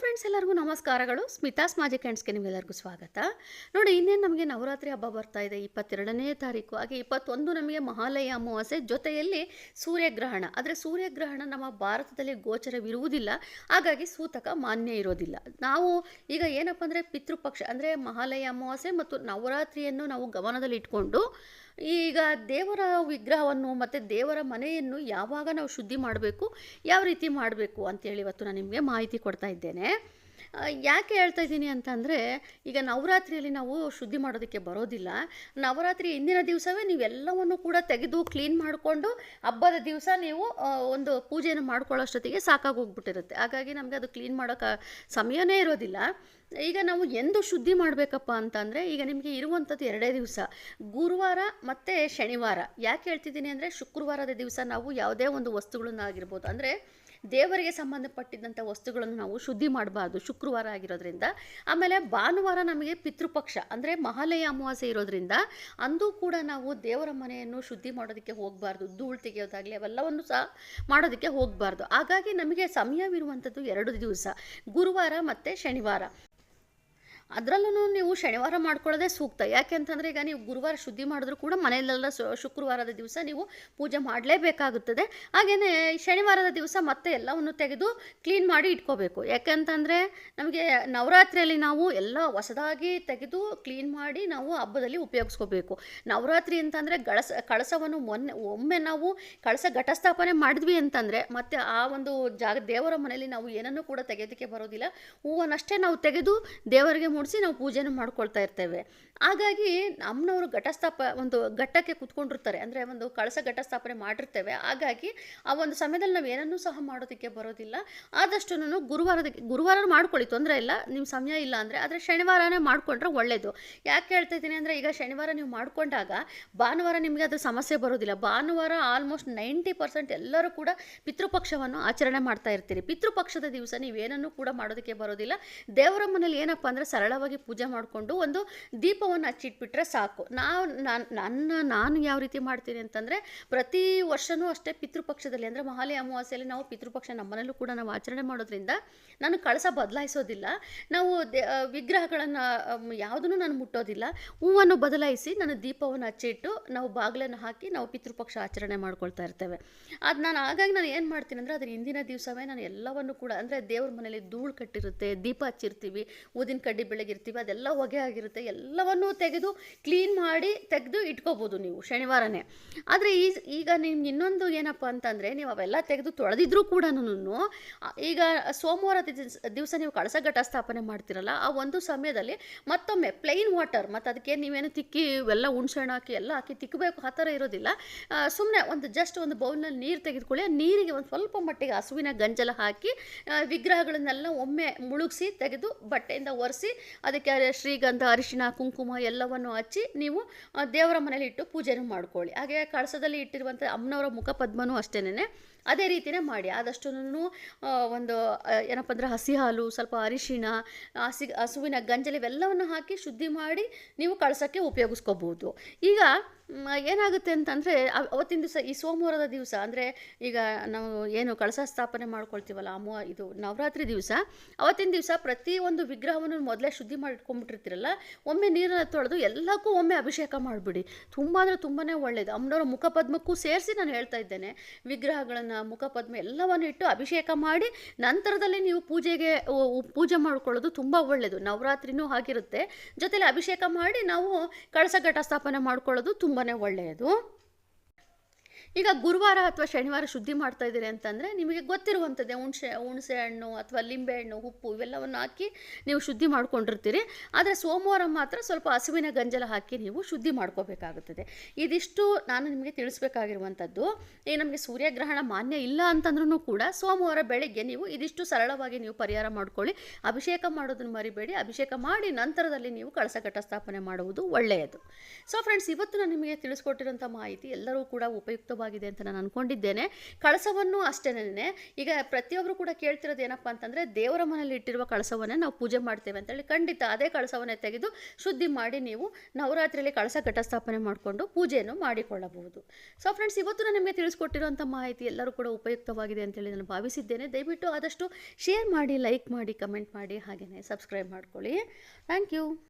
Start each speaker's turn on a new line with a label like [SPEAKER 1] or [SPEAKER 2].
[SPEAKER 1] Friends, ಎಲ್ಲರಿಗೂ ನಮಸ್ಕಾರಗಳು. ಸ್ಮಿತಾಸ್ ಮಾಜಿ ಹ್ಯಾಂಡ್ಸ್ಗೆ ನಿಮ್ಮೆಲ್ಲರಿಗೂ ಸ್ವಾಗತ. ನೋಡಿ, ಇನ್ನೇನು ನಮಗೆ ನವರಾತ್ರಿ ಹಬ್ಬ ಬರ್ತಾ ಇದೆ. ಇಪ್ಪತ್ತೆರಡನೇ ತಾರೀಕು, ಹಾಗೆ ಇಪ್ಪತ್ತೊಂದು ನಮಗೆ ಮಹಾಲಯ ಅಮಾವಾಸ್ಯೆ ಜೊತೆಯಲ್ಲಿ ಸೂರ್ಯಗ್ರಹಣ. ಆದರೆ ಸೂರ್ಯಗ್ರಹಣ ನಮ್ಮ ಭಾರತದಲ್ಲಿ ಗೋಚರವಿರುವುದಿಲ್ಲ. ಹಾಗಾಗಿ ಸೂತಕ ಮಾನ್ಯ ಇರೋದಿಲ್ಲ. ನಾವು ಈಗ ಏನಪ್ಪ ಅಂದರೆ ಪಿತೃಪಕ್ಷ, ಅಂದರೆ ಮಹಾಲಯ ಅಮಾವಾಸ್ಯೆ ಮತ್ತು ನವರಾತ್ರಿಯನ್ನು ನಾವು ಗಮನದಲ್ಲಿ ಇಟ್ಕೊಂಡು ಈಗ ದೇವರ ವಿಗ್ರಹವನ್ನು ಮತ್ತು ದೇವರ ಮನೆಯನ್ನು ಯಾವಾಗ ನಾವು ಶುದ್ಧಿ ಮಾಡಬೇಕು, ಯಾವ ರೀತಿ ಮಾಡಬೇಕು ಅಂತೇಳಿ ಇವತ್ತು ನಾನು ನಿಮಗೆ ಮಾಹಿತಿ ಕೊಡ್ತಾ ಇದ್ದೇನೆ. ಯಾಕೆ ಹೇಳ್ತಾ ಇದ್ದೀನಿ ಅಂತಂದರೆ, ಈಗ ನವರಾತ್ರಿಯಲ್ಲಿ ನಾವು ಶುದ್ಧಿ ಮಾಡೋದಕ್ಕೆ ಬರೋದಿಲ್ಲ. ನವರಾತ್ರಿ ಹಿಂದಿನ ದಿವಸವೇ ನೀವೆಲ್ಲವನ್ನು ಕೂಡ ತೆಗೆದು ಕ್ಲೀನ್ ಮಾಡಿಕೊಂಡು, ಹಬ್ಬದ ದಿವಸ ನೀವು ಒಂದು ಪೂಜೆಯನ್ನು ಮಾಡ್ಕೊಳ್ಳೋಷ್ಟೊತ್ತಿಗೆ ಸಾಕಾಗಿ ಹೋಗ್ಬಿಟ್ಟಿರುತ್ತೆ. ಹಾಗಾಗಿ ನಮಗೆ ಅದು ಕ್ಲೀನ್ ಮಾಡೋಕ್ಕೆ ಸಮಯನೇ ಇರೋದಿಲ್ಲ. ಈಗ ನಾವು ಎಂದು ಶುದ್ಧಿ ಮಾಡಬೇಕಪ್ಪ ಅಂತಂದರೆ, ಈಗ ನಿಮಗೆ ಇರುವಂಥದ್ದು ಎರಡೇ ದಿವಸ. ಗುರುವಾರ ಮತ್ತು ಶನಿವಾರ. ಯಾಕೆ ಹೇಳ್ತಿದ್ದೀನಿ ಅಂದರೆ, ಶುಕ್ರವಾರದ ದಿವಸ ನಾವು ಯಾವುದೇ ಒಂದು ವಸ್ತುಗಳನ್ನಾಗಿರ್ಬೋದು. ಅಂದರೆ ದೇವರಿಗೆ ಸಂಬಂಧಪಟ್ಟಿದ್ದಂಥ ವಸ್ತುಗಳನ್ನು ನಾವು ಶುದ್ಧಿ ಮಾಡಬಾರ್ದು, ಶುಕ್ರವಾರ ಆಗಿರೋದ್ರಿಂದ. ಆಮೇಲೆ ಭಾನುವಾರ ನಮಗೆ ಪಿತೃಪಕ್ಷ ಅಂದರೆ ಮಹಾಲಯ ಅಮಾವಾಸ್ಯೆ ಇರೋದ್ರಿಂದ ಅಂದು ಕೂಡ ನಾವು ದೇವರ ಮನೆಯನ್ನು ಶುದ್ಧಿ ಮಾಡೋದಕ್ಕೆ ಹೋಗಬಾರ್ದು, ಧೂಳು ತೆಗೆಯೋದಾಗಲಿ ಅವೆಲ್ಲವನ್ನು ಸಹ ಮಾಡೋದಕ್ಕೆ ಹೋಗಬಾರ್ದು. ಹಾಗಾಗಿ ನಮಗೆ ಸಮಯವಿರುವಂಥದ್ದು ಎರಡು ದಿವಸ, ಗುರುವಾರ ಮತ್ತು ಶನಿವಾರ. ಅದರಲ್ಲೂ ನೀವು ಶನಿವಾರ ಮಾಡ್ಕೊಳ್ಳೋದೇ ಸೂಕ್ತ. ಯಾಕೆ ಅಂತಂದರೆ ಈಗ ನೀವು ಗುರುವಾರ ಶುದ್ಧಿ ಮಾಡಿದ್ರು ಕೂಡ ಮನೆಯಲ್ಲೆಲ್ಲ ಶುಕ್ರವಾರದ ದಿವಸ ನೀವು ಪೂಜೆ ಮಾಡಲೇಬೇಕಾಗುತ್ತದೆ. ಹಾಗೆಯೇ ಶನಿವಾರದ ದಿವಸ ಮತ್ತೆ ಎಲ್ಲವನ್ನು ತೆಗೆದು ಕ್ಲೀನ್ ಮಾಡಿ ಇಟ್ಕೋಬೇಕು. ಯಾಕೆಂತಂದರೆ ನಮಗೆ ನವರಾತ್ರಿಯಲ್ಲಿ ನಾವು ಎಲ್ಲ ಹೊಸದಾಗಿ ತೆಗೆದು ಕ್ಲೀನ್ ಮಾಡಿ ನಾವು ಹಬ್ಬದಲ್ಲಿ ಉಪಯೋಗಿಸ್ಕೋಬೇಕು. ನವರಾತ್ರಿ ಅಂತಂದರೆ ಗಳಸ, ಕಳಸವನ್ನು ಮೊನ್ನೆ, ಒಮ್ಮೆ ನಾವು ಕಳಸ ಘಟಸ್ಥಾಪನೆ ಮಾಡಿದ್ವಿ ಅಂತಂದರೆ ಮತ್ತೆ ಆ ಒಂದು ಜಾಗ, ದೇವರ ಮನೆಯಲ್ಲಿ ನಾವು ಏನನ್ನೂ ಕೂಡ ತೆಗೆಯೋದಕ್ಕೆ ಬರೋದಿಲ್ಲ. ಹೂವನ್ನಷ್ಟೇ ನಾವು ತೆಗೆದು ದೇವರಿಗೆ ಮುಡಿಸಿ ನಾವು ಪೂಜೆನ ಮಾಡ್ಕೊಳ್ತಾ ಇರ್ತೇವೆ. ಹಾಗಾಗಿ ನಮ್ಮನವರು ಘಟಸ್ಥಾಪ, ಒಂದು ಘಟ್ಟಕ್ಕೆ ಕುತ್ಕೊಂಡಿರ್ತಾರೆ. ಅಂದರೆ ಒಂದು ಕಳಸ ಘಟಸ್ಥಾಪನೆ ಮಾಡಿರ್ತೇವೆ. ಹಾಗಾಗಿ ಆ ಒಂದು ಸಮಯದಲ್ಲಿ ನಾವು ಏನನ್ನೂ ಸಹ ಮಾಡೋದಕ್ಕೆ ಬರೋದಿಲ್ಲ. ಆದಷ್ಟು ಗುರುವಾರದ ಗುರುವಾರ ಮಾಡ್ಕೊಳ್ಳಿ. ತೊಂದರೆ ಇಲ್ಲ. ನಿಮ್ಮ ಸಮಯ ಇಲ್ಲ ಅಂದರೆ. ಆದರೆ ಶನಿವಾರನೇ ಮಾಡಿಕೊಂಡ್ರೆ ಒಳ್ಳೆಯದು ಯಾಕೆ ಹೇಳ್ತಾ ಇದ್ದೀನಿ ಅಂದರೆ ಈಗ ಶನಿವಾರ ನೀವು ಮಾಡಿಕೊಂಡಾಗ ಭಾನುವಾರ ನಿಮಗೆ ಅದು ಸಮಸ್ಯೆ ಬರೋದಿಲ್ಲ. ಭಾನುವಾರ ಆಲ್ಮೋಸ್ಟ್ ನೈಂಟಿ ಪರ್ಸೆಂಟ್ ಎಲ್ಲರೂ ಕೂಡ ಪಿತೃಪಕ್ಷವನ್ನು ಆಚರಣೆ ಮಾಡ್ತಾ ಇರ್ತೀರಿ. ಪಿತೃಪಕ್ಷದ ದಿವಸ ನೀವೇನನ್ನೂ ಕೂಡ ಮಾಡೋದಕ್ಕೆ ಬರೋದಿಲ್ಲ. ದೇವರ ಮನೇಲಿ ಏನಪ್ಪ ಅಂದರೆ ಸರಳವಾಗಿ ಪೂಜೆ ಮಾಡಿಕೊಂಡು ಒಂದು ದೀಪವನ್ನು ಹಚ್ಚಿಟ್ಬಿಟ್ರೆ ಸಾಕು. ನಾವು ನಾನು, ನನ್ನ, ನಾನು ಯಾವ ರೀತಿ ಮಾಡ್ತೀನಿ ಅಂತಂದರೆ ಪ್ರತಿ ವರ್ಷವೂ ಅಷ್ಟೇ ಪಿತೃಪಕ್ಷದಲ್ಲಿ, ಅಂದರೆ ಮಹಾಲಯ ಅಮಾವಾಸ್ಯೆಯಲ್ಲಿ ನಾವು ಪಿತೃಪಕ್ಷ ನಮ್ಮನೇಲೂ ಕೂಡ ನಾವು ಆಚರಣೆ ಮಾಡೋದ್ರಿಂದ ನಾನು ಕಳಸ ಬದಲಾಯಿಸೋದಿಲ್ಲ. ನಾವು ವಿಗ್ರಹಗಳನ್ನು ಯಾವುದನ್ನು ನಾನು ಮುಟ್ಟೋದಿಲ್ಲ. ಹೂವನ್ನು ಬದಲಾಯಿಸಿ ನಾನು ದೀಪವನ್ನು ಹಚ್ಚಿಟ್ಟು ನಾವು ಬಾಗಿಲನ್ನು ಹಾಕಿ ನಾವು ಪಿತೃಪಕ್ಷ ಆಚರಣೆ ಮಾಡ್ಕೊಳ್ತಾ ಇರ್ತೇವೆ. ಅದು ನಾನು ಹಾಗಾಗಿ ನಾನು ಏನು ಮಾಡ್ತೀನಿ ಅಂದರೆ ಅದ್ರ ಹಿಂದಿನ ದಿವಸವೇ ನಾನು ಎಲ್ಲವನ್ನು ಕೂಡ, ಅಂದರೆ ದೇವ್ರ ಮನೇಲಿ ಧೂಳು ಕಟ್ಟಿರುತ್ತೆ, ದೀಪ ಹಚ್ಚಿರ್ತೀವಿ, ಊದಿನ ಕಡ್ಡಿ ಬೆಳಗಿರ್ತೀವಿ, ಅದೆಲ್ಲ ಹೊಗೆ ಆಗಿರುತ್ತೆ. ಎಲ್ಲವನ್ನೂ ತೆಗೆದು ಕ್ಲೀನ್ ಮಾಡಿ ತೆಗೆದು ಇಟ್ಕೋಬೋದು ನೀವು ಶನಿವಾರನೇ. ಆದರೆ ಈ ಈಗ ನಿಮ್ಗೆ ಇನ್ನೊಂದು ಏನಪ್ಪ ಅಂತಂದರೆ, ನೀವು ಅವೆಲ್ಲ ತೆಗೆದು ತೊಳೆದಿದ್ರು ಕೂಡ ಈಗ ಸೋಮವಾರ ದಿವಸ ನೀವು ಕಳಸ ಘಟ ಸ್ಥಾಪನೆ ಮಾಡ್ತಿರಲ್ಲ, ಆ ಒಂದು ಸಮಯದಲ್ಲಿ ಮತ್ತೊಮ್ಮೆ ಪ್ಲೈನ್ ವಾಟರ್ ಮತ್ತು ಅದಕ್ಕೆ ನೀವೇನು ತಿಕ್ಕಿ ಇವೆಲ್ಲ ಹುಣ್ಸೆಹಣ್ಣು ಹಾಕಿ, ಎಲ್ಲ ಹಾಕಿ ತಿಕ್ಕಬೇಕು ಆ ಥರ ಇರೋದಿಲ್ಲ. ಸುಮ್ಮನೆ ಒಂದು ಜಸ್ಟ್ ಒಂದು ಬೌಲ್ನಲ್ಲಿ ನೀರು ತೆಗೆದುಕೊಳ್ಳಿ ನೀರಿಗೆ ಒಂದು ಸ್ವಲ್ಪ ಮಟ್ಟಿಗೆ ಹಸುವಿನ ಗಂಜಲ ಹಾಕಿ ವಿಗ್ರಹಗಳನ್ನೆಲ್ಲ ಒಮ್ಮೆ ಮುಳುಗಿಸಿ ತೆಗೆದು ಬಟ್ಟೆಯಿಂದ ಒರೆಸಿ ಅದಕ್ಕೆ ಶ್ರೀಗಂಧ, ಅರಿಶಿಣ, ಕುಂಕುಮ ಎಲ್ಲವನ್ನು ಹಚ್ಚಿ ನೀವು ದೇವರ ಮನೇಲಿ ಇಟ್ಟು ಪೂಜೆನೂ ಮಾಡ್ಕೊಳ್ಳಿ. ಹಾಗೆ ಕಳಸದಲ್ಲಿ ಇಟ್ಟಿರುವಂಥ ಅಮ್ಮನವರ ಮುಖ ಪದ್ಮನೂ ಅಷ್ಟೇನೆ ಅದೇ ರೀತಿಯೇ ಮಾಡಿ. ಆದಷ್ಟು ಒಂದು ಏನಪ್ಪ ಅಂದರೆ ಹಸಿ ಹಾಲು, ಸ್ವಲ್ಪ ಅರಿಶಿಣ, ಹಸಿ, ಹಸುವಿನ ಗಂಜಲಿ ಇವೆಲ್ಲವನ್ನು ಹಾಕಿ ಶುದ್ಧಿ ಮಾಡಿ ನೀವು ಕಳಸಕ್ಕೆ ಉಪಯೋಗಿಸ್ಕೋಬೋದು. ಈಗ ಏನಾಗುತ್ತೆ ಅಂತಂದರೆ ಅವತ್ತಿನ ದಿವಸ ಈ ಸೋಮವಾರದ ದಿವಸ, ಅಂದರೆ ಈಗ ನಾವು ಏನು ಕಳಸ ಸ್ಥಾಪನೆ ಮಾಡ್ಕೊಳ್ತೀವಲ್ಲ ಅಮ್ಮ ಇದು ನವರಾತ್ರಿ ದಿವಸ, ಅವತ್ತಿನ ದಿವಸ ಪ್ರತಿಯೊಂದು ವಿಗ್ರಹವನ್ನು ಮೊದಲೇ ಶುದ್ಧಿ ಮಾಡಿಟ್ಕೊಂಡ್ಬಿಟ್ಟಿರ್ತೀರಲ್ಲ ಒಮ್ಮೆ ನೀರನ್ನು ತೊಳೆದು ಎಲ್ಲಕ್ಕೂ ಒಮ್ಮೆ ಅಭಿಷೇಕ ಮಾಡಿಬಿಡಿ. ತುಂಬ ಅಂದರೆ ತುಂಬಾ ಒಳ್ಳೆಯದು ಅಮ್ಮನವರ ಮುಖಪದ್ಮಕ್ಕೂ ಸೇರಿಸಿ ನಾನು ಹೇಳ್ತಾ ಇದ್ದೇನೆ. ವಿಗ್ರಹಗಳನ್ನು, ಮುಖಪದ್ಮ ಎಲ್ಲವನ್ನು ಇಟ್ಟು ಅಭಿಷೇಕ ಮಾಡಿ, ನಂತರದಲ್ಲಿ ನೀವು ಪೂಜೆಗೆ ಪೂಜೆ ಮಾಡ್ಕೊಳ್ಳೋದು ತುಂಬ ಒಳ್ಳೆಯದು ನವರಾತ್ರಿನೂ ಆಗಿರುತ್ತೆ ಜೊತೆಲಿ ಅಭಿಷೇಕ ಮಾಡಿ ನಾವು ಕಳಸ ಘಟ ಸ್ಥಾಪನೆ ಮಾಡ್ಕೊಳ್ಳೋದು ತುಂಬಾ ಒಳ್ಳೆಯದು. ಈಗ ಗುರುವಾರ ಅಥವಾ ಶನಿವಾರ ಶುದ್ಧಿ ಮಾಡ್ತಾ ಇದ್ದೀರಿ ಅಂತಂದರೆ ನಿಮಗೆ ಗೊತ್ತಿರುವಂಥದ್ದೇ ಹುಣಸೆ ಹುಣಸೆ ಹಣ್ಣು ಅಥವಾ ಲಿಂಬೆ ಹಣ್ಣು, ಉಪ್ಪು ಇವೆಲ್ಲವನ್ನು ಹಾಕಿ ನೀವು ಶುದ್ಧಿ ಮಾಡ್ಕೊಂಡಿರ್ತೀರಿ. ಆದರೆ ಸೋಮವಾರ ಮಾತ್ರ ಸ್ವಲ್ಪ ಹಸುವಿನ ಗಂಜಲ ಹಾಕಿ ನೀವು ಶುದ್ಧಿ ಮಾಡ್ಕೋಬೇಕಾಗುತ್ತದೆ. ಇದಿಷ್ಟು ನಾನು ನಿಮಗೆ ತಿಳಿಸ್ಬೇಕಾಗಿರುವಂಥದ್ದು. ಈ ನಮಗೆ ಸೂರ್ಯಗ್ರಹಣ ಮಾನ್ಯ ಇಲ್ಲ ಅಂತಂದ್ರೂ ಕೂಡ ಸೋಮವಾರ ಬೆಳಗ್ಗೆ ನೀವು ಇದಿಷ್ಟು ಸರಳವಾಗಿ ನೀವು ಪರಿಹಾರ ಮಾಡ್ಕೊಳ್ಳಿ. ಅಭಿಷೇಕ ಮಾಡೋದನ್ನು ಮರಿಬೇಡಿ. ಅಭಿಷೇಕ ಮಾಡಿ ನಂತರದಲ್ಲಿ ನೀವು ಕಳಸಘಟ್ಟ ಸ್ಥಾಪನೆ ಮಾಡುವುದು ಒಳ್ಳೆಯದು. ಸೊ ಫ್ರೆಂಡ್ಸ್ ಇವತ್ತು ನಾನು ನಿಮಗೆ ತಿಳಿಸ್ಕೊಟ್ಟಿರೋಂಥ ಮಾಹಿತಿ ಎಲ್ಲರೂ ಕೂಡ ಉಪಯುಕ್ತ ಉಪಯುಕ್ತವಾಗಿದೆ ಅಂತ ನಾನು ಅಂದ್ಕೊಂಡಿದ್ದೇನೆ ಕಳಸವನ್ನು ಅಷ್ಟೇನೆ ಈಗ ಪ್ರತಿಯೊಬ್ಬರು ಕೂಡ ಕೇಳ್ತಿರೋದು ಏನಪ್ಪ ಅಂತಂದರೆ, ದೇವರ ಮನೆಯಲ್ಲಿ ಇಟ್ಟಿರುವ ಕಳಸವನ್ನೇ ನಾವು ಪೂಜೆ ಮಾಡ್ತೇವೆ ಅಂತೇಳಿ ಖಂಡಿತ ಅದೇ ಕಳಸವನ್ನೇ ತೆಗೆದು ಶುದ್ಧಿ ಮಾಡಿ ನೀವು ನವರಾತ್ರಿಯಲ್ಲಿ ಕಳಸ ಘಟಸ್ಥಾಪನೆ ಮಾಡಿಕೊಂಡು ಪೂಜೆಯನ್ನು ಮಾಡಿಕೊಳ್ಳಬಹುದು. ಸೊ ಫ್ರೆಂಡ್ಸ್ ಇವತ್ತು ನಾನು ನಿಮಗೆ ತಿಳಿಸ್ಕೊಟ್ಟಿರುವಂಥ ಮಾಹಿತಿ ಎಲ್ಲರೂ ಕೂಡ ಉಪಯುಕ್ತವಾಗಿದೆ ಅಂತೇಳಿ ನಾನು ಭಾವಿಸಿದ್ದೇನೆ. ದಯವಿಟ್ಟು ಆದಷ್ಟು ಶೇರ್ ಮಾಡಿ ಲೈಕ್ ಮಾಡಿ ಕಮೆಂಟ್ ಮಾಡಿ ಹಾಗೆಯೇ ಸಬ್ಸ್ಕ್ರೈಬ್ ಮಾಡ್ಕೊಳ್ಳಿ. Thank you